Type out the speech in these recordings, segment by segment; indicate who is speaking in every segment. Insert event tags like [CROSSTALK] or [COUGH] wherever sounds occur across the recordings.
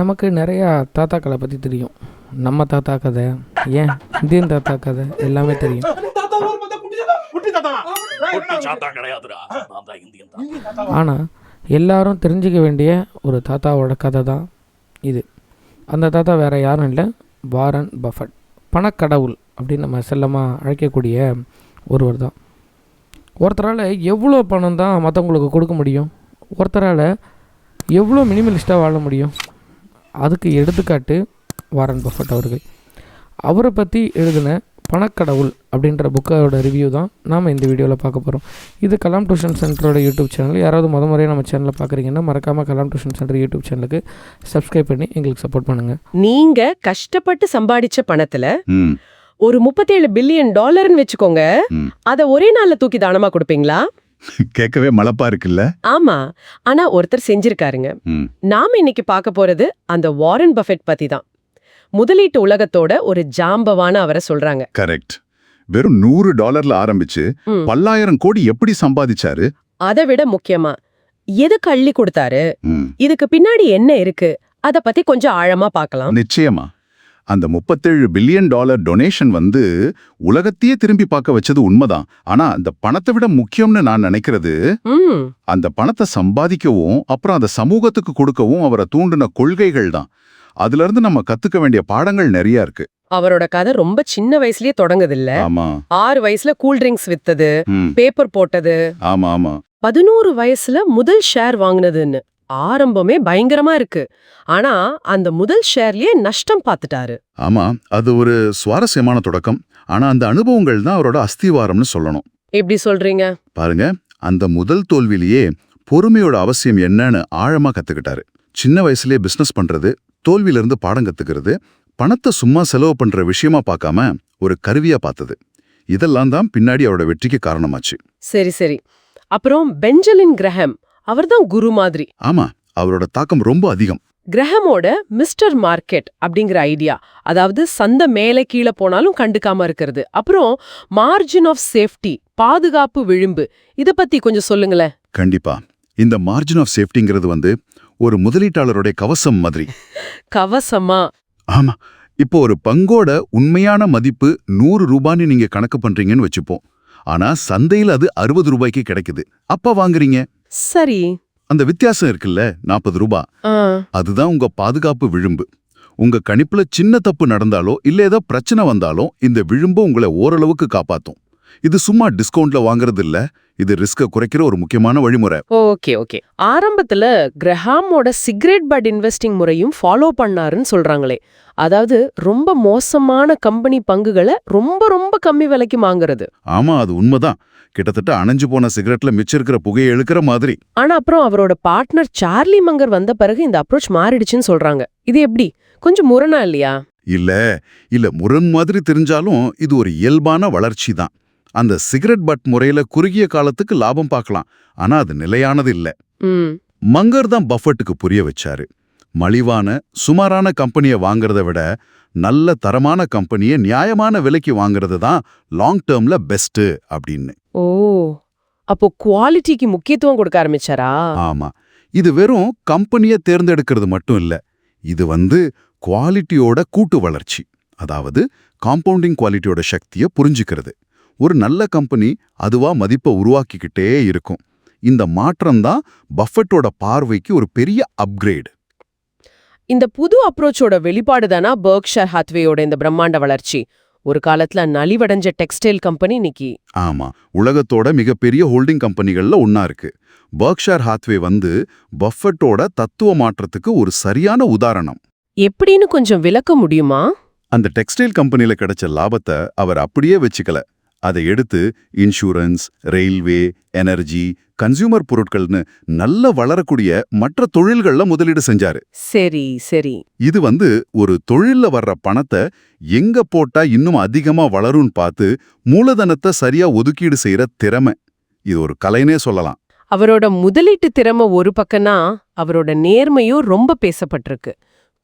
Speaker 1: நமக்கு நிறையா தாத்தாக்களை பற்றி தெரியும். நம்ம தாத்தா கதை ஏன் இந்தியன் தாத்தா கதை எல்லாமே தெரியும். ஆனால் எல்லாரும் தெரிஞ்சுக்க வேண்டிய ஒரு தாத்தாவோட கதை தான் இது. அந்த தாத்தா வேறு யாரும் இல்லை. Warren Buffett. பணக்கடவுள் அப்படின்னு நம்ம செல்லமாக அழைக்கக்கூடிய ஒருவர் தான். ஒருத்தரால் எவ்வளோ பணம் தான் மற்றவங்களுக்கு கொடுக்க முடியும்? ஒருத்தரால் எவ்வளோ மினிமலிஸ்ட்டாக வாழ முடியும்? அதுக்கு எடுத்துக்காட்டு வாரன் பஃபட் அவர்கள். அவரை பற்றி எழுதின பணக்கடவுள் அப்படின்ற புக்கோட ரிவ்யூ தான் நாம் இந்த வீடியோவில் பார்க்க போகிறோம் இது கலாம் டியூஷன் சென்டரோட யூடியூப் சேனல் யாராவது முத முறையாக நம்ம சேனலை பார்க்குறீங்கன்னா மறக்காமல் கலாம் டியூஷன் சென்டர் யூடியூப் சேனலுக்கு சப்ஸ்கிரைப் பண்ணி எங்களுக்கு சப்போர்ட் பண்ணுங்கள்
Speaker 2: நீங்க கஷ்டப்பட்டு சம்பாதிச்ச பணத்துல ஒரு முப்பத்தேழு பில்லியன் டாலர்னு வச்சுக்கோங்க. அத ஒரே நாள்ல தூக்கி தானமா கொடுப்பீங்களா?
Speaker 3: கேட்கவே மலப்பா இருக்குல்ல?
Speaker 2: ஆமா. ஆனா ஒருத்தர் செஞ்சிருக்காருங்க. நாம இன்னைக்கு பார்க்க போறது அந்த வாரன் பஃபெட் பத்தி தான். முதலீட்டு உலகத்தோட ஒரு ஜாம்பவான அவரை சொல்றாங்க.
Speaker 3: கரெக்ட். வெறும் நூறு டாலர்ல ஆரம்பிச்சு. பல்லாயிரம் கோடி எப்படி சம்பாதிச்சாரு?
Speaker 2: அதை விட முக்கியமா எதுக்கு அள்ளி கொடுத்தாரு? இதுக்கு பின்னாடி என்ன இருக்கு? அத பத்தி கொஞ்சம் ஆழமா பார்க்கலாம்.
Speaker 3: நிச்சயமா. அந்த முப்பத்தேழு பில்லியன் டாலர் டொனேஷன் வந்து உலகத்தையே திரும்பி பார்க்க வச்சது உண்மைதான். ஆனா அந்த பணத்தை விட முக்கியம்னு நான் நினைக்கிறது அந்த பணத்தை சம்பாதிக்கவும் அப்புறம் அதை சமூகத்துக்கு கொடுக்கவும் அவரை தூண்டின கொள்கைகள் தான். அதுல இருந்து நம்ம கத்துக்க வேண்டிய பாடங்கள் நிறைய இருக்கு.
Speaker 2: அவரோட கதை ரொம்ப சின்ன வயசுலயே தொடங்குது இல்ல
Speaker 3: ஆமா.
Speaker 2: ஆறு வயசுல கூல் ட்ரிங்க்ஸ் வித்தது பேப்பர் போட்டது.
Speaker 3: ஆமா ஆமா.
Speaker 2: பதினோரு வயசுல முதல் ஷேர் வாங்குனதுன்னு. ஆரம்பமே பயங்கரமா இருக்கு. ஆனா அந்த முதல் ஷேர்லயே நஷ்டம் பார்த்துட்டாரு
Speaker 3: ஆமா அது ஒரு சுவாரஸ்யமான தொடக்கம். ஆனா அந்த அனுபவங்கள் தான் அவரோட அஸ்திவாரம்னு சொல்லணும்.
Speaker 2: எப்படி சொல்றீங்க?
Speaker 3: பாருங்க அந்த முதல் தோல்வியிலேயே பொறுமையோட அவசியம் என்னன்னு ஆழமா கத்துக்கிட்டாரு. சின்ன வயசுலயே பிசினஸ் பண்றது தோல்வியில இருந்து பாடம் கத்துக்கிறது பணத்தை சும்மா செலவு பண்ற விஷயமா பார்க்காம ஒரு கருவியா பார்த்தது. இதெல்லாம் தான் பின்னாடி அவரோட வெற்றிக்கு காரணமாச்சு.
Speaker 2: சரி சரி. அப்புறம் பெஞ்சலின் கிரஹம் அவர்தான் குரு மாதிரி.
Speaker 3: ஆமா அவரோட தாக்கம் ரொம்ப அதிகம்.
Speaker 2: கிரஹமோட மிஸ்டர் மார்க்கெட் அப்படிங்கிற ஐடியா அதாவது சந்தை மேலே கீழே போனாலும் கண்டுக்காம இருக்கிறது. அப்புறம் மார்ஜின் ஆஃப் சேஃப்டி பாதுகாப்பு விளிம்பு இத பத்தி கொஞ்சம் சொல்லுங்களேன்.
Speaker 3: கண்டிப்பா. இந்த மார்ஜின் ஆஃப் சேஃப்டிங்கிறது வந்து ஒரு முதலீட்டாளருடைய கவசம் மாதிரி. [LAUGHS]
Speaker 2: கவசமா?
Speaker 3: ஆமா. இப்போ ஒரு பங்கோட உண்மையான மதிப்பு நூறு ரூபான்னு நீங்க கணக்கு பண்றீங்கன்னு வச்சுப்போம். ஆனா சந்தையில அது அறுபது ரூபாய்க்கு கிடைக்குது. அப்ப வாங்குறீங்க?
Speaker 2: சரி.
Speaker 3: அந்த வித்தியாசம் இருக்குல்ல நாற்பது ரூபாய்
Speaker 2: ஆ.
Speaker 3: அதுதான் உங்க பாதுகாப்பு விளிம்பு உங்க கணிப்புல சின்ன தப்பு நடந்தாலோ இல்ல ஏதோ பிரச்சனை வந்தாலும் இந்த விளிம்பு உங்களை ஓரளவுக்கு காப்பாத்தும். இது சும்மா டிஸ்கவுண்ட்ல வாங்குறது இல்ல இது ரிஸ்க குறைக்கிற ஒரு முக்கியமான வழிமுறை.
Speaker 2: Okay okay. ஆரம்பத்துல கிரஹாமோட சிகரெட் பட் இன்வெஸ்டிங் முறையும் ஃபாலோ பண்ணாருன்னு சொல்றாங்களே. அதாவது ரொம்ப மோசமான கம்பெனி பங்குகளை ரொம்ப ரொம்ப கம்மி விலைக்கு வாங்குறது.
Speaker 3: ஆமா அது உண்மைதான். கிட்டத்தட்ட அணைஞ்சு போன சிகரெட்ல மிச்சம் இருக்கிற புகையை இழுக்கிற மாதிரி.
Speaker 2: ஆனா அப்புறம் அவரோட பார்ட்னர் சார்லி மங்கர் வந்த பிறகு இந்த அப்ரோச் மாறிடுச்சுன்னு சொல்றாங்க. இது எப்படி? கொஞ்சம் முரணா இல்லையா?
Speaker 3: இல்ல இல்ல. முரண் மாதிரி தெரிஞ்சாலும் இது ஒரு இயல்பான வளர்ச்சி தான் அந்த சிகரெட் பட் முறையில குறுகிய காலத்துக்கு லாபம் பார்க்கலாம். ஆனா அது நிலையானது இல்ல. மங்கர் தான் பஃபட்டுக்கு புரிய வச்சாரு. மலிவான சுமாரான கம்பெனியை வாங்குறத விட நல்ல தரமான கம்பெனியை நியாயமான விலைக்கு வாங்குறது தான் லாங் டேர்ம்ல பெஸ்ட் அப்படின்னு.
Speaker 2: ஓ அப்போ குவாலிட்டிக்கு முக்கியத்துவம் கொடுக்க ஆரம்பிச்சாரா?
Speaker 3: ஆமா. இது வெறும் கம்பெனியை தேர்ந்தெடுக்கிறது மட்டும் இல்ல. இது வந்து குவாலிட்டியோட கூட்டு வளர்ச்சி. அதாவது காம்பவுண்டிங் குவாலிட்டியோட சக்தியை புரிஞ்சுக்கிறது. ஒரு நல்ல கம்பெனி அதுவா மதிப்பை உருவாக்கிக்கிட்டே இருக்கும். இந்த மாற்றம் தான் பஃபட்டோட பார்வைக்கு ஒரு பெரிய அப்கிரேட்
Speaker 2: இந்த புது அப்ரோச்சோட வெளிப்பாடு தானா பர்க்ஷர் ஹாத்வேயோட இந்த பிரம்மாண்ட வளர்ச்சி. ஒரு காலத்துல நலிவடைஞ்ச டெக்ஸ்டைல் கம்பெனி இன்னைக்கு.
Speaker 3: ஆமா உலகத்தோட மிகப்பெரிய ஹோல்டிங் கம்பெனிகள்ல ஒன்னா இருக்கு. பர்க்ஷார் ஹாத்வே வந்து பஃபட்டோட தத்துவ மாற்றத்துக்கு ஒரு சரியான உதாரணம்.
Speaker 2: எப்படின்னு கொஞ்சம் விளக்க முடியுமா?
Speaker 3: அந்த டெக்ஸ்டைல் கம்பெனில கிடைச்ச லாபத்தை அவர் அப்படியே வச்சுக்கல. அதை எடுத்து இன்சூரன்ஸ் ரயில்வே எனர்ஜி கன்சியூமர் பொருட்கள்னு நல்ல வளரக்கூடிய மற்ற தொழில்கள்ல முதலீடு செஞ்சாரு.
Speaker 2: சரி சரி.
Speaker 3: இது வந்து ஒரு தொழில்ல வர்ற பணத்தை எங்க போட்டா இன்னும் அதிகமா வளரும்னு பார்த்து மூலதனத்தை சரியா ஒதுக்கீடு செய்யற திறமை. இது ஒரு கலைனே சொல்லலாம்.
Speaker 2: அவரோட முதலீட்டு திறமை ஒரு பக்கம்னா அவரோட நேர்மையும் ரொம்ப பேசப்பட்டிருக்கு.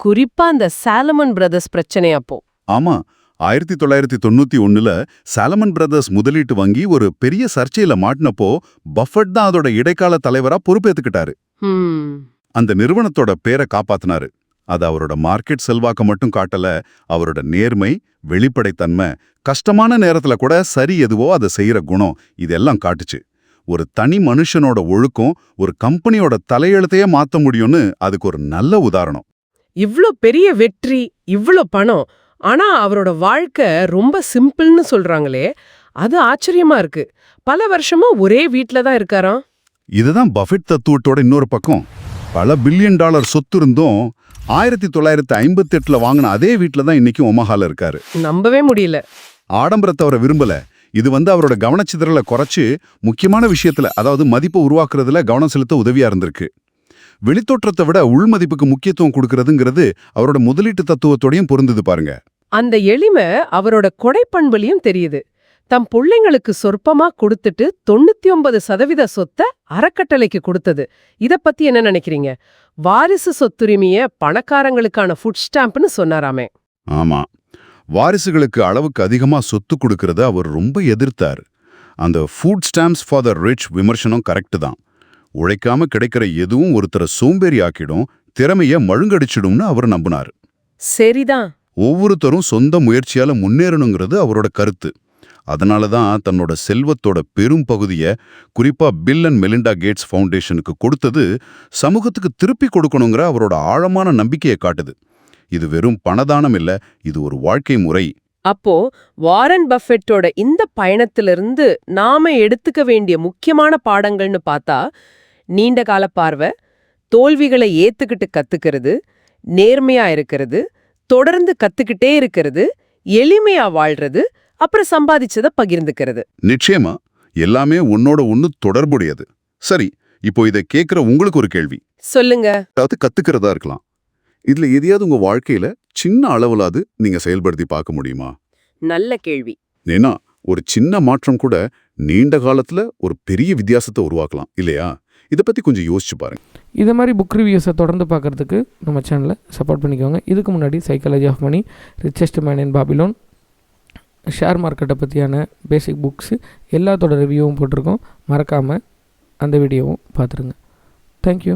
Speaker 2: குறிப்பா அந்த சாலமன் பிரதர்ஸ் பிரச்சனை அப்போ.
Speaker 3: ஆமா ஆயிரத்தி தொள்ளாயிரத்தி தொண்ணூத்தி ஒண்ணுல சாலமன் பிரதர்ஸ் முதலீட்டு வங்கி ஒரு பெரிய சர்ச்சையில மாட்டினப்போ பஃபட் தான் அதோட இடைக்கால தலைவரா பொறுப்பேத்துக்கிட்டாரு.
Speaker 2: ஹம்.
Speaker 3: அந்த நிறுவனத்தோட பேரை காப்பாத்தினாரு. அது அவரோட மார்க்கெட் செல்வாக்க மட்டும் காட்டல அவரோட நேர்மை வெளிப்படைத்தன்மை கஷ்டமான நேரத்துல கூட சரி எதுவோ அதை செய்யற குணம் இதெல்லாம் காட்டுச்சு. ஒரு தனி மனுஷனோட ஒழுக்கம் ஒரு கம்பெனியோட தலையெழுத்தையே மாத்த முடியும்னு அதுக்கு ஒரு நல்ல உதாரணம்.
Speaker 2: இவ்ளோ பெரிய வெற்றி இவ்ளோ பணம் ஆனா அவரோட வாழ்க்கை ரொம்ப சிம்பிள்னு சொல்றாங்களே அது ஆச்சரியமா இருக்கு. பல வருஷமா ஒரே வீட்ல தான் இருக்காராம்.
Speaker 3: இதுதான் பஃபெட் தத்துவத்தோட இன்னொரு பக்கம். பல பில்லியன் டாலர் சொத்து இருந்தும் ஆயிரத்தி தொள்ளாயிரத்தி ஐம்பத்தி எட்டுல வாங்கின அதே வீட்டில் தான் இன்னைக்கும் ஒமஹால இருக்காரு.
Speaker 2: நம்பவே முடியல.
Speaker 3: ஆடம்பரத்தை அவரை விரும்பல. இது வந்து அவரோட கவனச்சிதறலை குறைச்சு முக்கியமான விஷயத்துல அதாவது மதிப்பை உருவாக்குறதுல கவனம் செலுத்த உதவியா இருந்திருக்கு. வெளித்தோற்றத்தை விட உள்மதிப்புக்கு முக்கியத்துவம் கொடுக்கறதுங்கிறது அவரோட முதலீட்டு தத்துவத்தோடையும் பொருந்தது பாருங்க.
Speaker 2: அந்த எளிமை அவரோட கொடைப்பண்புலையும் தெரியுது. தம் பிள்ளைங்களுக்கு சொற்பமா கொடுத்துட்டு தொண்ணூத்தி ஒன்பது சதவீத சொத்தை அறக்கட்டளைக்கு கொடுத்தது. இத பத்தி என்ன நினைக்கிறீங்க? வாரிசு சொத்துரிமைய பணக்காரங்களுக்கான ஃபுட் ஸ்டாம்ப்னு சொன்னாராமே.
Speaker 3: ஆமா. வாரிசுகளுக்கு அளவுக்கு அதிகமா சொத்து கொடுக்கறத அவர் ரொம்ப எதிர்த்தார். அந்த food stamps for the rich விமர்சனம் கரெக்ட் தான். உழைக்காம கிடைக்கிற எதுவும் ஒருத்தரை சோம்பேறி ஆக்கிடும் திறமைய மழுங்கடிச்சிடும்னு அவர் நம்பினார்.
Speaker 2: சரிதான்.
Speaker 3: ஒவ்வொருத்தரும் சொந்த முயற்சியால முன்னேறணுங்கிறது அவரோட கருத்து. அதனால தான் தன்னோட செல்வத்தோட பெரும் பகுதியை குறிப்பா பில் அண்ட் மெலிண்டா கேட்ஸ் ஃபவுண்டேஷனுக்கு கொடுத்தது சமூகத்துக்கு திருப்பி கொடுக்கணுங்கிற அவரோட ஆழமான நம்பிக்கையை காட்டுது. இது வெறும் பணதானம் இல்ல இது ஒரு வாழ்க்கை முறை.
Speaker 2: அப்போ வாரன் பஃபெட்டோட இந்த பயணத்திலிருந்து நாம எடுத்துக்க வேண்டிய முக்கியமான பாடங்கள்னு பார்த்தா நீண்ட கால பார்வை தோல்விகளை ஏத்துக்கிட்டு கத்துக்கிறது நேர்மையா இருக்கிறது தொடர்ந்து கத்துக்கிட்டே இருக்கிறது எளிமையா வாழ்றது அப்புறம் சம்பாதிச்சத பகிர்ந்துக்கிறது.
Speaker 3: நிச்சயமா எல்லாமே உன்னோட ஒண்ணு தொடர்புடையது. சரி இப்போ இதை கேட்குற உங்களுக்கு ஒரு கேள்வி.
Speaker 2: சொல்லுங்க.
Speaker 3: அதாவது கத்துக்கிறதா இருக்கலாம். இதுல எதையாவது உங்க வாழ்க்கையில சின்ன அளவுலாவது நீங்க செயல்படுத்தி பார்க்க முடியுமா?
Speaker 2: நல்ல கேள்வி.
Speaker 3: ஏன்னா ஒரு சின்ன மாற்றம் கூட நீண்ட காலத்துல ஒரு பெரிய வித்தியாசத்தை உருவாக்கலாம் இல்லையா? இதை பற்றி கொஞ்சம் யோசிச்சு பாருங்க.
Speaker 1: இதை மாதிரி புக் ரிவ்யூஸை தொடர்ந்து பார்க்குறதுக்கு நம்ம சேனலை சப்போர்ட் பண்ணிக்கோங்க. இதுக்கு முன்னாடி psychology of money richest man in Babylon share மார்க்கெட்டை பற்றியான பேசிக் புக்ஸு எல்லாத்தோட ரிவ்யூவும் போட்டிருக்கோம். மறக்காமல் அந்த வீடியோவும் பார்த்துருங்க தேங்க்யூ